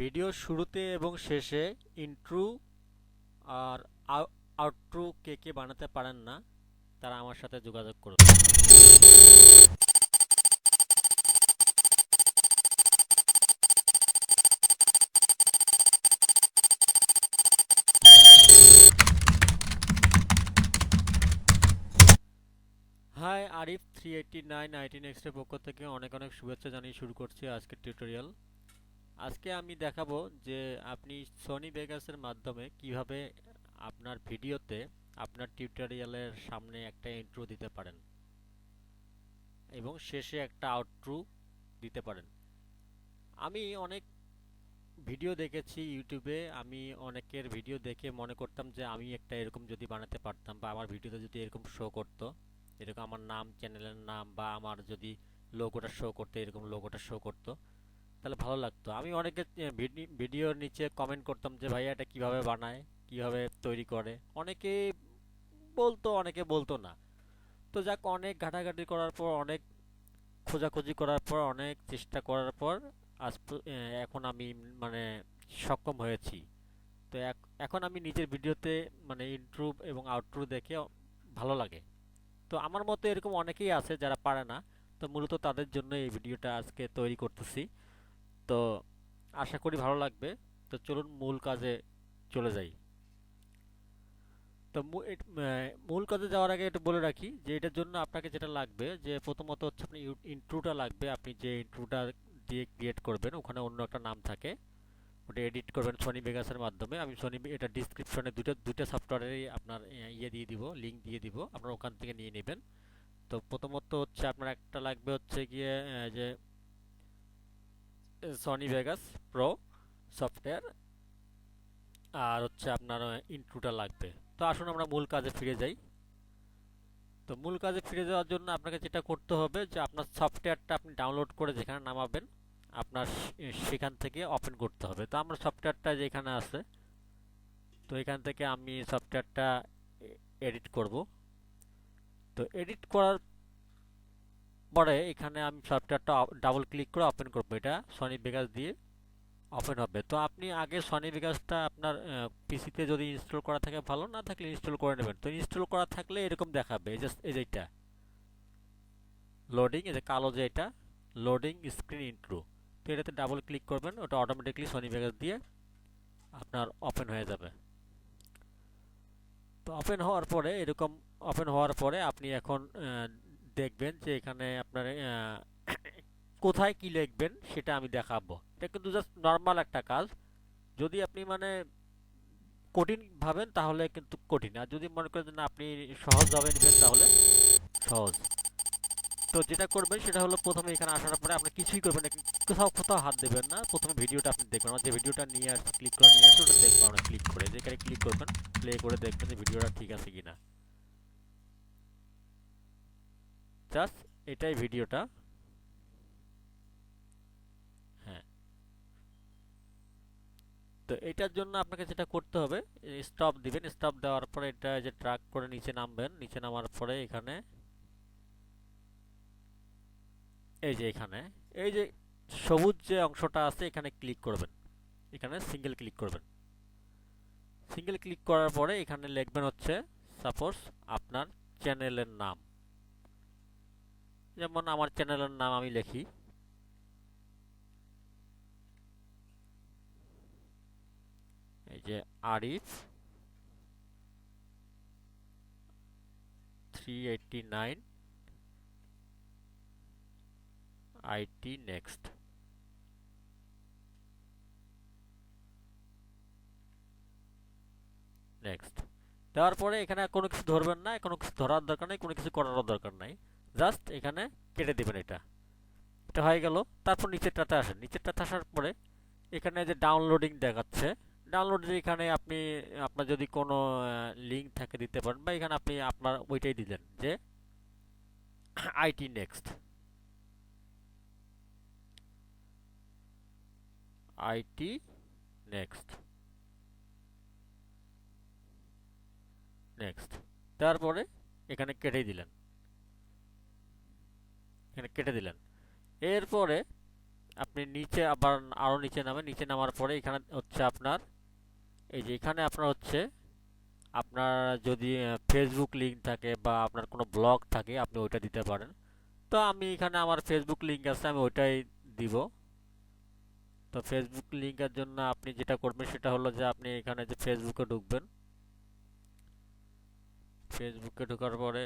Video শুরুতে এবং শেষে ইন্ট্রু আর আউট্রো কে কে বানাতে পারেন না, তারা আমার সাথে যোগাযোগ করুন। Hi Arif three eighty nine IT এক্সের পক্ষ থেকে অনেক অনেক শুভেচ্ছা জানিয়ে শুরু করছি আজকের টিউটোরিয়াল আজকে আমি দেখাবো যে আপনি সনি বেগাসের মাধ্যমে কীভাবে আপনার ভিডিওতে আপনার টিউটোরিয়ালের সামনে একটা ইন্ট্রো দিতে পারেন এবং শেষে একটা আউটট্রো দিতে পারেন। আমি অনেক ভিডিও দেখেছি ইউটিউবে আমি অনেকের ভিডিও দেখে মনে করতাম যে আমি একটা এরকম যদি বানাতে পারতাম বা আমার ভিডিওতে যদি এরকম শো করতো, এরকম আমার নাম চ্যানেলের নাম বা আমার যদি লোগোটা শো করতো, এরকম লোগোটা শো করতো তাহলে ভালো লাগতো। আমি অনেকে ভিডিওর নিচে কমেন্ট করতাম যে, ভাইয়া এটা কীভাবে বানায়? কীভাবে তৈরি করে? অনেকে বলতো অনেকে বলতো না। তো যাক, অনেক ঘাটাঘাটি করার পর, অনেক খোঁজাখুঁজি করার পর, অনেক চেষ্টা করার পর, আজ এখন আমি মানে সক্ষম হয়েছি। তো এখন আমি নিজের ভিডিওতে মানে ইন্ট্রো এবং আউট্রো দেখে ভালো লাগে। তো আমার মতো এরকম অনেকেই আছে যারা পারে না। তো মূলত তাদের জন্য এই ভিডিওটা আজকে তৈরি করতেছি। তো আশা করি ভালো লাগবে। তো চলুন মূল কাজে চলে যাই। তো মূল কাজে যাওয়ার আগে একটু বলে রাখি যে এটার জন্য আপনাকে যেটা লাগবে, যে প্রথমত হচ্ছে আপনি ইন্ট্রোটা লাগবে। আপনি যে ইন্ট্রোটা দিয়ে ক্রিয়েট করবেন, ওখানে অন্য একটা নাম থাকে। ওটা এডিট করবেন সনি ভেগাসের মাধ্যমে। আমি সনি এটা ডিসক্রিপশনে দুটো দুটো সফটওয়্যারেরই আপনার ইয়ে দিয়ে দিব লিঙ্ক দিয়ে দিব। আপনারা ওখান থেকে নিয়ে নেবেন। তো প্রথমত হচ্ছে আপনার একটা লাগবে হচ্ছে গিয়ে যে সনি ভেগাস প্রো সফটওয়্যার আর হচ্ছে আপনার ইন্ট্রোটা লাগবে। তো আসুন আমরা মূল কাজে ফিরে যাই। তো মূল কাজে ফিরে যাওয়ার জন্য আপনাকে যেটা করতে হবে যে আপনার সফটওয়্যারটা আপনি ডাউনলোড করে যেখানে নামাবেন, আপনার সেখান থেকে ওপেন করতে হবে। তো আমার সফটওয়্যারটা যেখানে আছে, তো এখান থেকে আমি সফটওয়্যারটা এডিট করব। তো এডিট করার পরে এখানে আমি সফটওয়্যারটা ডাবল ক্লিক করে ওপেন করব। এটা সনি বেগাস দিয়ে ওপেন হবে। তো আপনি আগে সনি বেগাসটা আপনার পিসিতে যদি ইনস্টল করা থাকে, ভালো না থাকলে ইনস্টল করে নেবেন। তো ইনস্টল করা থাকলে এরকম দেখাবে, এই যে, এই লোডিং এই যে কালো যে এটা লোডিং স্ক্রিন ইন্ট্রো তো এটাতে ডাবল ক্লিক করবেন, ওটা অটোমেটিকলি সনি বেগাস দিয়ে আপনার ওপেন হয়ে যাবে। তো ওপেন হওয়ার পরে, এরকম ওপেন হওয়ার পরে আপনি এখন দেখবেন যে এখানে আপনার কোথায় কি লিখবেন সেটা আমি দেখাবো। এটা কিন্তু জাস্ট নর্মাল একটা কাজ। যদি আপনি মানে কঠিন ভাবেন তাহলে কিন্তু কঠিন। আর যদি মনে করেন আপনি সহজভাবে নেবেন তাহলে সহজ। তো যেটা করবেন সেটা হলো প্রথমে এখানে আসার পরে আপনি কিছুই করবেন কোথাও কোথাও হাত দেবেন না। প্রথমে ভিডিওটা আপনি দেখবেন যে ভিডিওটা নিয়ে আসছি ক্লিক করে নিয়ে আসছে, ওটা দেখবেন ক্লিক করে। যেখানে ক্লিক করবেন প্লে করে দেখবেন যে ভিডিওটা ঠিক আছে কিনা। জাস্ট এটাই ভিডিওটা। হ্যাঁ। তো এটার জন্য আপনাকে যেটা করতে হবে স্টপ দিবেন। স্টপ দেওয়ার পরে এটা যে ট্র্যাক করে নিচে নামবেন, নিচে নামার পরে এখানে এই যে এখানে, এই যে সবুজ যে অংশটা আছে, এখানে ক্লিক করবেন। এখানে সিঙ্গেল ক্লিক করবেন। সিঙ্গেল ক্লিক করার পরে এখানে লিখবেন হচ্ছে সাপোজ আপনার চ্যানেলের নাম। যেমন আমার চ্যানেলের নাম আমি লিখি। এই যে Arif three eighty nine IT next next দেওয়ার পরে এখানে কোনো কিছু ধরবেন না, কোনো কিছু ধরার দরকার নেই, কোনো কিছু করার দরকার নাই। জাস্ট এখানে কেটে দিবেন এটা। এটা হয়ে গেল। তারপর নিচেরটাতে আসেন। নিচেরটাতে আসার পরে এখানে যে ডাউনলোডিং দেখাচ্ছে ডাউনলোড এখানে আপনি, আপনার যদি কোনো লিঙ্ক থাকে দিতে পারেন বা এখানে আপনি আপনার ওইটাই দিলেন যে IT next IT next next তারপরে এখানে কেটে দিলেন। এখানে কেটে দিলেন। এরপরে আপনি নিচে আবার আরও নিচে নামেন। নিচে নামার পরে এখানে হচ্ছে আপনার, এই যে এখানে আপনার হচ্ছে, আপনার যদি ফেসবুক লিঙ্ক থাকে বা আপনার কোনো ব্লগ থাকে, আপনি ওইটা দিতে পারেন। তো আমি এখানে আমার ফেসবুক লিঙ্ক আছে, আমি ওইটাই দিব। তো ফেসবুক লিঙ্কের জন্য আপনি যেটা করবেন, সেটা হলো যে আপনি এখানে যে ফেসবুকে ঢুকবেন। ফেসবুকে ঢোকার পরে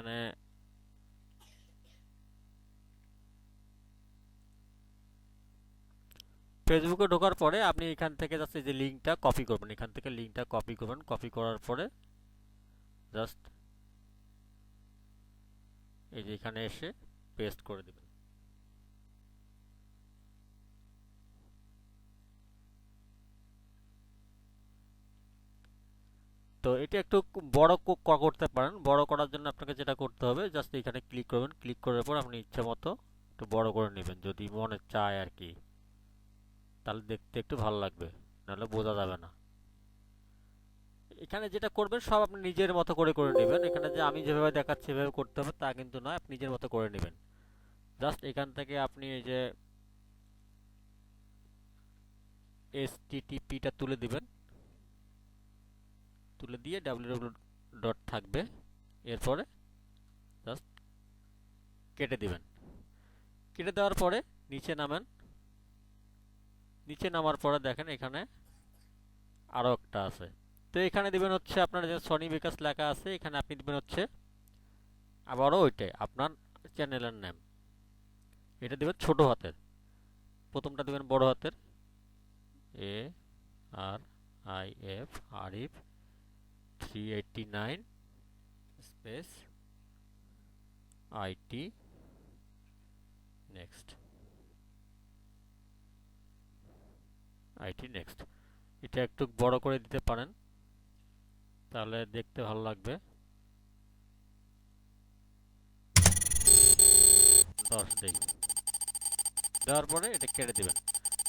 এখানে ফেসবুকে ঢোকার পরে আপনি এখান থেকে জাস্ট এই যে লিঙ্কটা কপি করবেন, এখান থেকে লিঙ্কটা কপি করবেন কপি করার পরে জাস্ট এই যে এখানে এসে পেস্ট করে দিবেন। তো এটা একটু বড় করতে পারেন। বড় করার জন্য আপনাকে যেটা করতে হবে জাস্ট এখানে ক্লিক করবেন। ক্লিক করার পর আপনি ইচ্ছা মতো একটু বড় করে নেবেন, যদি মনে চায় আর কি। তাহলে দেখতে একটু ভালো লাগবে, নাহলে বোঝা যাবে না। এখানে যেটা করবেন, সব আপনি নিজের মতো করে করে নেবেন। এখানে যে আমি যেভাবে দেখাচ্ছি সেভাবে করতে হবে, তা কিন্তু নয়, আপনি নিজের মতো করে নেবেন। জাস্ট এখান থেকে আপনি এই যে এস এসটিটিপিটা তুলে দিবেন। তুলে দিয়ে ডাব্লিউ ডট থাকবে। এরপরে জাস্ট কেটে দিবেন। কেটে দেওয়ার পরে নিচে নামেন। নিচে নামার পরে দেখেন এখানে আরও একটা আছে। তো এখানে দিবেন হচ্ছে আপনার যে সনি বিকাশ লেখা আছে, এখানে আপনি দিবেন হচ্ছে আবারও ওইটাই, আপনার চ্যানেলের নাম। এটা দিবেন ছোট হাতের। প্রথমটা দিবেন বড় হাতের। A R I F Arif three eighty nine space IT next IT next এটা একটু বড় করে দিতে পারেন, তাহলে দেখতে ভালো লাগবে। দশ দেই দেওয়ার পরে এটা কেটে দেবেন।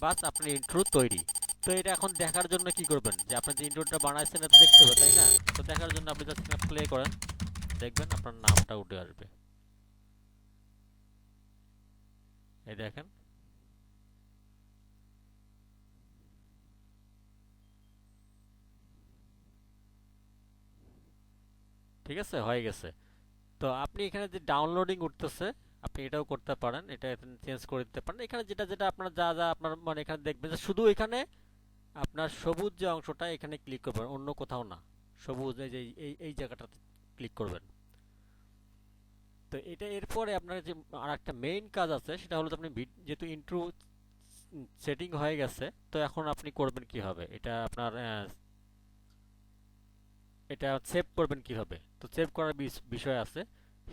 বাস আপনার ইন্ট্রো তৈরি। তো এটা এখন দেখার জন্য কি করবেন? যে আপনি যে ইন্ট্রোটা বানাইছেন, এটা দেখতে হবে, তাই না? তো দেখার জন্য আপনি জাস্ট প্লে করেন। দেখবেন আপনার নামটা উঠে আসবে। এই দেখেন। ঠিক আছে? হয়ে গেছে। তো আপনি এখানে যে ডাউনলোডিং উঠতেছে, আপনি এটাও করতে পারেন। এটা চেঞ্জ করে দিতে পারেন। এখানে যেটা যেটা আপনার যা যা আপনার মানে এখানে দেখবেন শুধু এখানে আপনার সবুজ যে অংশটা এখানে ক্লিক করবেন, অন্য কোথাও না। সবুজ, এই যে, এই এই জায়গাটাতে ক্লিক করবেন। তো এটা এরপরে আপনার যে আর একটা মেইন কাজ আছে, সেটা হলো আপনি যেহেতু ইন্ট্রো সেটিং হয়ে গেছে, তো এখন আপনি করবেন কি হবে এটা আপনার এটা সেভ করবেন কীভাবে? তো সেভ করার বিষয় আছে।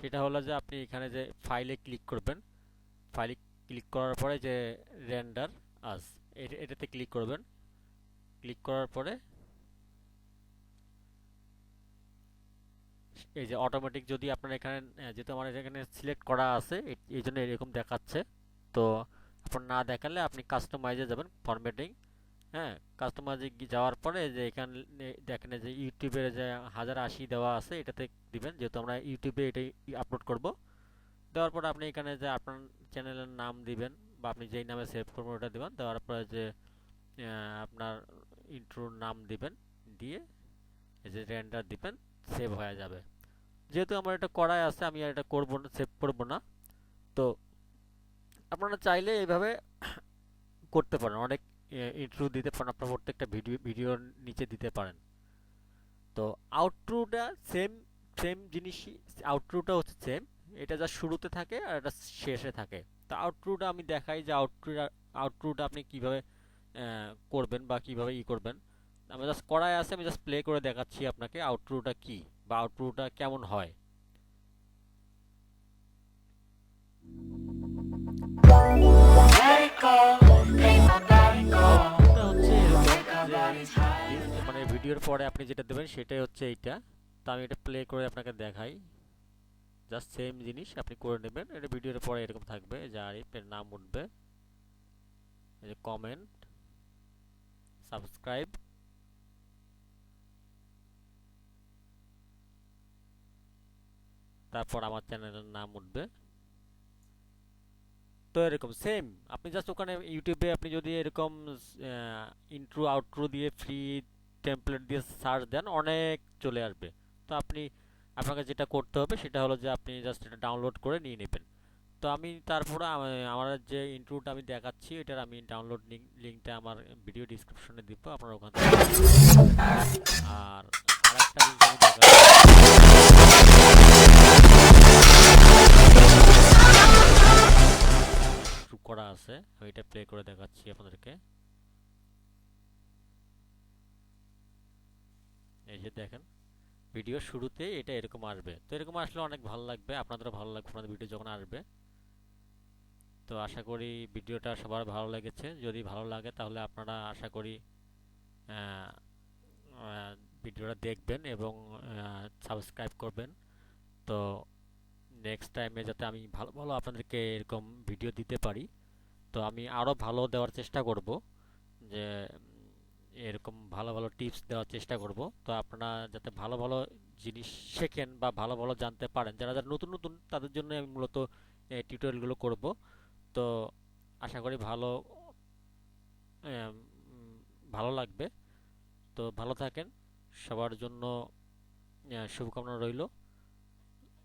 সেটা হলো যে আপনি এখানে যে ফাইলে ক্লিক করবেন ফাইলে ক্লিক করার পরে যে রেন্ডার আস এটাতে ক্লিক করবেন। ক্লিক করার পরে এই যে অটোমেটিক যদি আপনার এখানে যেহেতু আমার এখানে সিলেক্ট করা আছে, এই জন্য এরকম দেখাচ্ছে। তো আপনার না দেখালে আপনি কাস্টমাইজে যাবেন ফরম্যাটিং হ্যাঁ কাস্টমাইজে যাওয়ার পরে যে এখানে দেখেন যে ইউটিউবের যে হাজার আশি দেওয়া আছে, এটাতে দিবেন। যেহেতু আমরা ইউটিউবে এটাই আপলোড করব। দেওয়ার পরে আপনি এখানে যে আপনার চ্যানেলের নাম দিবেন বা আপনি যেই নামে সেভ করবেন, ওটা দিবেন। দেওয়ার পরে যে আপনার ইন্ট্রোর নাম দিবেন, দিয়ে যে রেন্ডার দিবেন সেভ হয়ে যাবে। যেহেতু আমার এটা করাই আছে, আমি এটা করব না সেভ করব না, তো আপনারা চাইলে এইভাবে করতে পারেন। অনেক ইন্ট্রো দিতে পারেন, আপনার প্রত্যেকটা ভিডিও ভিডিওর নিচে দিতে পারেন। তো আউটট্রুটা সেম সেম জিনিসই আউটট্রুটা হচ্ছে সেম এটা যা শুরুতে থাকে আর এটা শেষে থাকে। তো আউটট্রুটা আমি দেখাই যে আউটট্রুটা আউটট্রুটা আপনি কীভাবে করবেন বা কীভাবে ই করবেন। আমি জাস্ট করাই আছে, আমি জাস্ট প্লে করে দেখাচ্ছি আপনাকে আউটট্রুটা কি বা আউটট্রুটা কেমন হয়। মানে ভিডিওর পরে আপনি যেটা দেবেন সেটাই হচ্ছে এইটা। তো আমি এটা প্লে করে আপনাকে দেখাই। জাস্ট সেম জিনিস আপনি করে নেবেন। এটা ভিডিওর পরে এরকম থাকবে যে আরিফের নাম উঠবে। Comment subscribe. তারপর আমার চ্যানেলের নাম উঠবে। তো এরকম সেম আপনি জাস্ট ওখানে ইউটিউবে আপনি যদি এরকম ইন্ট্রো আউট্রো দিয়ে ফ্রি টেম্পলেট দিয়ে সার্চ দেন, অনেক চলে আসবে। তো আপনি আপনাকে যেটা করতে হবে সেটা হলো যে আপনি জাস্ট এটা ডাউনলোড করে নিয়ে নেবেন। তো আমি তারপরে আমার যে ইন্ট্রোটা আমি দেখাচ্ছি, এটার আমি ডাউনলোড লিঙ্কটা আমার ভিডিও ডিসক্রিপশনে দিব, আপনারা ওখান থেকে আর করা আছে, আমি এটা প্লে করে দেখাচ্ছি আপনাদেরকে। এই যে দেখেন ভিডিও শুরুতে এটা এরকম আসবে। তো এরকম আসলে অনেক ভালো লাগবে, আপনাদেরও ভালো লাগবে, আপনাদের ভিডিও যখন আসবে। তো আশা করি ভিডিওটা সবার ভালো লেগেছে। যদি ভালো লাগে তাহলে আপনারা আশা করি ভিডিওটা দেখবেন এবং সাবস্ক্রাইব করবেন। তো নেক্সট টাইমে যাতে আমি ভালো ভালো আপনাদেরকে এরকম ভিডিও দিতে পারি, তো আমি আরও ভালো দেওয়ার চেষ্টা করব, যে, এরকম ভালো ভালো টিপস দেওয়ার চেষ্টা করব। তো আপনারা যাতে ভালো ভালো জিনিস শেখেন বা ভালো ভালো জানতে পারেন, যারা যারা নতুন নতুন, তাদের জন্য আমি মূলত টিউটোরিয়ালগুলো করব। তো আশা করি ভালো ভালো লাগবে তো ভালো থাকেন সবার জন্য শুভকামনা রইল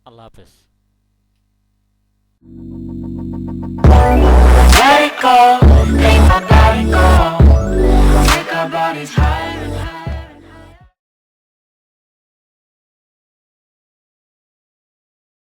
আল্লাহ হাফেজ Take a make Take high